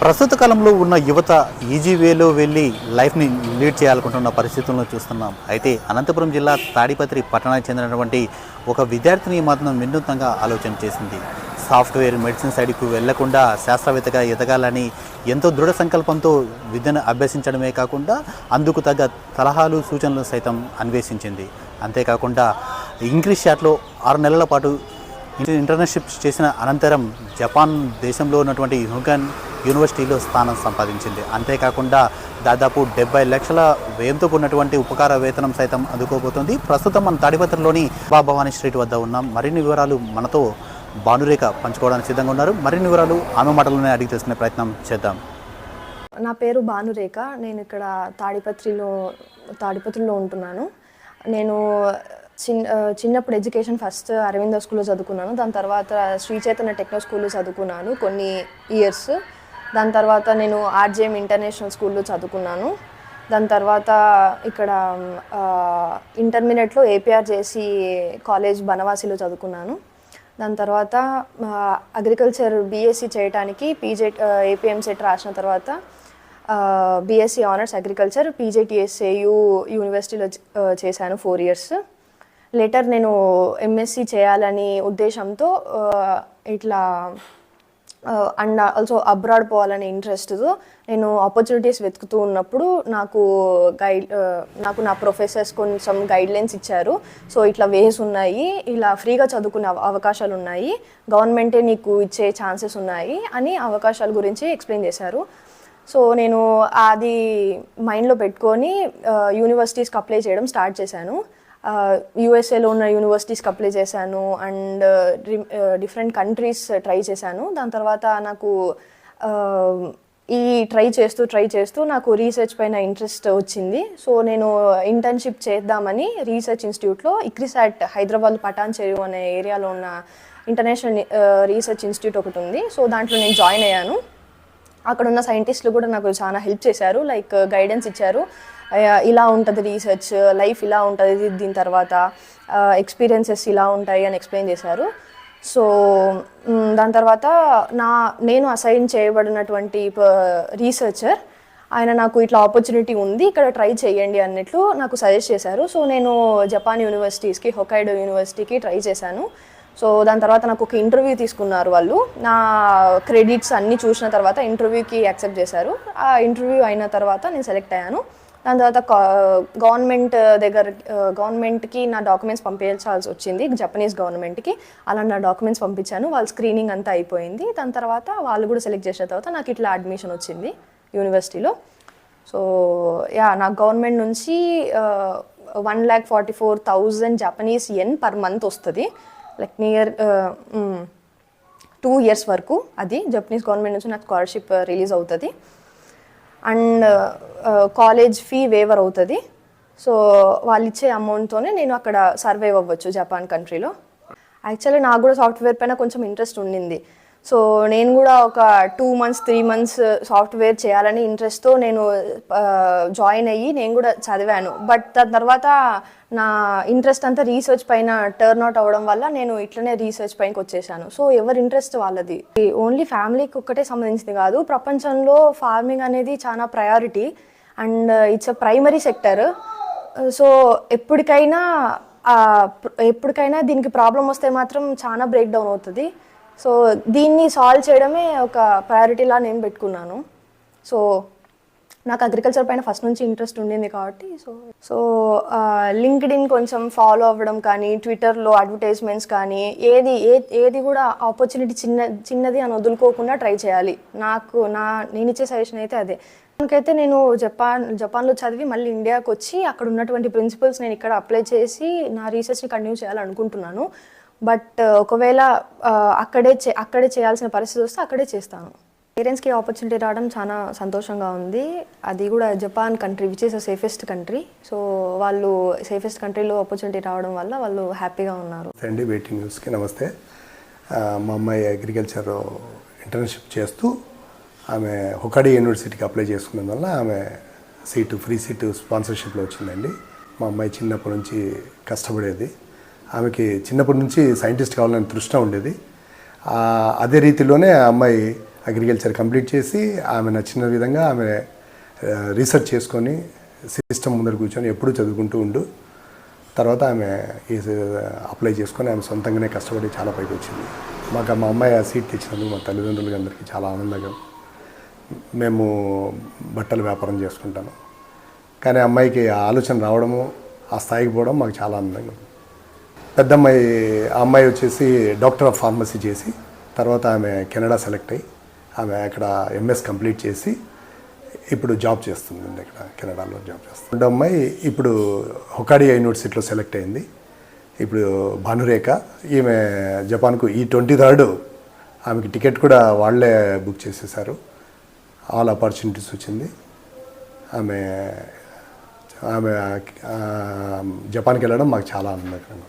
ప్రస్తుత కాలంలో ఉన్న యువత ఈజీ వేలో వెళ్ళి లైఫ్ని లీడ్ చేయాలనుకుంటున్న పరిస్థితులను చూస్తున్నాం. అయితే అనంతపురం జిల్లా తాడిపత్రి పట్టణానికి చెందినటువంటి ఒక విద్యార్థిని మాత్రం వినూత్నంగా ఆలోచన చేసింది. సాఫ్ట్వేర్ మెడిసిన్ సైడ్కు వెళ్ళకుండా శాస్త్రవేత్తగా ఎదగాలని ఎంతో దృఢ సంకల్పంతో విద్యను అభ్యసించడమే కాకుండా అందుకు తగ్గ సలహాలు సూచనలు సైతం అన్వేషించింది. అంతేకాకుండా ఇంగ్లీష్ షాట్లో ఆరు నెలల పాటు ఇంటర్న్షిప్ చేసిన అనంతరం జపాన్ దేశంలో ఉన్నటువంటి హుగన్ యూనివర్సిటీలో స్థానం సంపాదించింది. అంతేకాకుండా దాదాపు డెబ్బై లక్షల వ్యయంతో ఉన్నటువంటి ఉపకార వేతనం సైతం అందుకోబోతోంది. ప్రస్తుతం మన తాడిపత్రిలోని భవానీ స్ట్రీట్ వద్ద ఉన్నాం. మరిన్ని వివరాలు మనతో భానురేఖ పంచుకోవడానికి సిద్ధంగా ఉన్నారు. మరిన్ని వివరాలు ఆమె మాటలోనే అడిగి తెలుసుకునే ప్రయత్నం చేద్దాం. నా పేరు భానురేఖ. నేను ఇక్కడ తాడిపత్రిలో తాడిపత్రిలో ఉంటున్నాను. నేను చిన్న చిన్నప్పుడు ఎడ్యుకేషన్ ఫస్ట్ అరవింద స్కూల్లో చదువుకున్నాను. దాని తర్వాత శ్రీ చైతన్య టెక్నో స్కూల్లో చదువుకున్నాను కొన్ని ఇయర్స్. దాని తర్వాత నేను ఆర్జేఎం ఇంటర్నేషనల్ స్కూల్లో చదువుకున్నాను. దాని తర్వాత ఇక్కడ ఇంటర్మీడియట్లో ఏపీఆర్ చేసి కాలేజ్ బనవాసిలో చదువుకున్నాను. దాని తర్వాత అగ్రికల్చర్ బీఎస్సీ చేయడానికి పీజే ఏపీఎం సెట్ రాసిన తర్వాత బీఎస్సీ ఆనర్స్ అగ్రికల్చర్ పీజేటీఎస్ఏయు యూనివర్సిటీలో చేశాను ఫోర్ ఇయర్స్. లేటర్ నేను ఎంఎస్సి చేయాలని ఉద్దేశంతో ఇట్లా అండ్ ఆల్సో అబ్రాడ్ పోవాలనే ఇంట్రెస్ట్తో నేను ఆపర్చునిటీస్ వెతుకుతూ ఉన్నప్పుడు నాకు గైడ్ నాకు నా ప్రొఫెసర్స్ కొంచెం గైడ్లైన్స్ ఇచ్చారు. సో ఇట్లా వేస్ ఉన్నాయి ఇలా ఫ్రీగా చదువుకునే అవ- అవకాశాలు ఉన్నాయి గవర్నమెంటే నీకు ఇచ్చే ఛాన్సెస్ ఉన్నాయి అని అవకాశాల గురించి ఎక్స్ప్లెయిన్ చేశారు. సో నేను అది మైండ్లో పెట్టుకొని యూనివర్సిటీస్కి అప్లై చేయడం స్టార్ట్ చేశాను. యూఎస్ఏలో ఉన్న యూనివర్సిటీస్కి అప్లై చేశాను అండ్ డిఫరెంట్ కంట్రీస్ ట్రై చేశాను. దాని తర్వాత నాకు ఈ ట్రై చేస్తూ ట్రై చేస్తూ నాకు రీసెర్చ్ పైన ఇంట్రెస్ట్ వచ్చింది. సో నేను ఇంటర్న్షిప్ చేద్దామని రీసెర్చ్ ఇన్స్టిట్యూట్లో ఇక్రిసాట్ హైదరాబాద్ పటాన్ చెరువు అనే ఏరియాలో ఉన్న ఇంటర్నేషనల్ రీసెర్చ్ ఇన్స్టిట్యూట్ ఒకటి ఉంది. సో దాంట్లో నేను జాయిన్ అయ్యాను. అక్కడ ఉన్న సైంటిస్టులు కూడా నాకు చాలా హెల్ప్ చేశారు. లైక్ uh, గైడెన్స్ ఇచ్చారు. ఇలా ఉంటుంది రీసెర్చ్ లైఫ్ ఇలా ఉంటుంది దీని తర్వాత uh, ఎక్స్పీరియన్సెస్ ఇలా ఉంటాయి అని ఎక్స్ప్లెయిన్ చేశారు. సో mm, దాని తర్వాత నా నేను అసైన్ చేయబడినటువంటి uh, రీసెర్చర్ ఆయన నాకు ఇట్లా ఆపర్చునిటీ ఉంది ఇక్కడ ట్రై చేయండి అన్నట్లు నాకు సజెస్ట్ చేశారు. సో నేను జపాన్ యూనివర్సిటీస్కి హొకైడో యూనివర్సిటీకి ట్రై చేశాను. సో దాని తర్వాత నాకు ఒక ఇంటర్వ్యూ తీసుకున్నారు వాళ్ళు. నా క్రెడిట్స్ అన్నీ చూసిన తర్వాత ఇంటర్వ్యూకి యాక్సెప్ట్ చేశారు. ఆ ఇంటర్వ్యూ అయిన తర్వాత నేను సెలెక్ట్ అయ్యాను. దాని తర్వాత గవర్నమెంట్ దగ్గర గవర్నమెంట్కి నా డాక్యుమెంట్స్ పంపించాల్సి వచ్చింది జపనీస్ గవర్నమెంట్కి. అలా నా డాక్యుమెంట్స్ పంపించాను. వాళ్ళ స్క్రీనింగ్ అంతా అయిపోయింది. దాని తర్వాత వాళ్ళు కూడా సెలెక్ట్ చేసిన తర్వాత నాకు ఇట్లా అడ్మిషన్ వచ్చింది యూనివర్సిటీలో. సో యా నాకు గవర్నమెంట్ నుంచి one lakh forty four thousand Japanese yen per month వస్తుంది. లైక్ నియర్ టూ ఇయర్స్ వరకు అది జపనీస్ గవర్నమెంట్ నుంచి నాకు స్కాలర్షిప్ రిలీజ్ అవుతుంది. అండ్ కాలేజ్ ఫీ వేవర్ అవుతుంది. సో వాళ్ళు ఇచ్చే అమౌంట్తోనే నేను అక్కడ సర్వైవ్ అవ్వచ్చు జపాన్ కంట్రీలో యాక్చువల్లీ నాకు కూడా సాఫ్ట్వేర్ పైన కొంచెం ఇంట్రెస్ట్ ఉండింది. సో నేను కూడా ఒక two months three months software చేయాలని ఇంట్రెస్ట్తో నేను uh, జాయిన్ అయ్యి నేను కూడా చదివాను. బట్ దాని తర్వాత నా ఇంట్రెస్ట్ అంతా రీసెర్చ్ పైన టర్న్ అవుట్ అవ్వడం వల్ల నేను ఇట్లనే రీసెర్చ్ పైనకి వచ్చేసాను. సో ఎవరి ఇంట్రెస్ట్ వాళ్ళది? ఓన్లీ ఫ్యామిలీకి ఒక్కటే సంబంధించింది కాదు. ప్రపంచంలో ఫార్మింగ్ అనేది చాలా priority and it's a primary sector so ఎప్పటికైనా uh, ఎప్పటికైనా దీనికి ప్రాబ్లం వస్తే మాత్రం చాలా బ్రేక్ డౌన్ అవుతుంది. సో దీన్ని సాల్వ్ చేయడమే ఒక ప్రయారిటీలా నేను పెట్టుకున్నాను. సో నాకు అగ్రికల్చర్ పైన ఫస్ట్ నుంచి ఇంట్రెస్ట్ ఉండింది కాబట్టి సో సో లింక్డ్ ఇన్ కొంచెం ఫాలో అవ్వడం కానీ ట్విట్టర్లో అడ్వర్టైజ్మెంట్స్ కానీ ఏది ఏ ఏది కూడా ఆపర్చునిటీ చిన్న చిన్నది అని వదులుకోకుండా ట్రై చేయాలి. నాకు నా నేను ఇచ్చే సజెషన్ అయితే అదే. నాకైతే నేను జపాన్ జపాన్లో చదివి మళ్ళీ ఇండియాకి వచ్చి అక్కడ ఉన్నటువంటి ప్రిన్సిపల్స్ నేను ఇక్కడ అప్లై చేసి నా రీసెర్చ్ని కంటిన్యూ చేయాలనుకుంటున్నాను. బట్ ఒకవేళ అక్కడే చే అక్కడే చేయాల్సిన పరిస్థితి వస్తే అక్కడే చేస్తాను. పేరెంట్స్కి ఆపర్చునిటీ రావడం చాలా సంతోషంగా ఉంది. అది కూడా Japan country which is a safest country so వాళ్ళు సేఫెస్ట్ కంట్రీలో ఆపర్చునిటీ రావడం వల్ల వాళ్ళు హ్యాపీగా ఉన్నారు. ఫ్రెండ్ అండి వెయిటింగ్ న్యూస్కి నమస్తే మా అమ్మాయి అగ్రికల్చర్ ఇంటర్న్షిప్ చేస్తూ ఆమె హొకాడి యూనివర్సిటీకి అప్లై చేసుకున్నందువల్ల ఆమె సీటు ఫ్రీ సీటు స్పాన్సర్షిప్లో వచ్చిందండి. మా అమ్మాయి చిన్నప్పటి నుంచి కష్టపడేది. ఆమెకి చిన్నప్పటి నుంచి సైంటిస్ట్ కావాలని తృష్ణ ఉండేది. అదే రీతిలోనే ఆ అమ్మాయి అగ్రికల్చర్ కంప్లీట్ చేసి ఆమె నచ్చిన విధంగా ఆమె రీసెర్చ్ చేసుకొని సిస్టమ్ ముందర కూర్చొని ఎప్పుడూ చదువుకుంటూ ఉండు. తర్వాత ఆమె ఈ అప్లై చేసుకొని ఆమె సొంతంగానే కష్టపడి చాలా పైకి వచ్చింది. మాకు మా అమ్మాయి ఆ సీట్ ఇచ్చినందుకు మా తల్లిదండ్రులకి అందరికీ చాలా ఆనందంగా మేము బట్టల వ్యాపారం చేసుకుంటాను కానీ అమ్మాయికి ఆ ఆలోచన రావడము ఆ స్థాయికి పోవడం మాకు చాలా ఆనందంగా పెద్దమ్మాయి పెద్ద అమ్మాయి ఆ అమ్మాయి వచ్చేసి డాక్టర్ ఆఫ్ ఫార్మసీ చేసి తర్వాత ఆమె కెనడా సెలెక్ట్ అయ్యి ఆమె అక్కడ ఎంఎస్ కంప్లీట్ చేసి ఇప్పుడు జాబ్ చేస్తుంది ఇక్కడ కెనడాలో జాబ్ చేస్తుంది. రెండో అమ్మాయి ఇప్పుడు హొకాడియా యూనివర్సిటీలో సెలెక్ట్ అయింది. ఇప్పుడు భానురేఖ ఈమె జపాన్కు ఈ ట్వంటీ థర్డ్ ఆమెకి టికెట్ కూడా వాళ్ళే బుక్ చేసేసారు. ఆల్ ఆపర్చునిటీస్ వచ్చింది. ఆమె ఆమె జపాన్కి వెళ్ళడం మాకు చాలా ఆనందకరంగా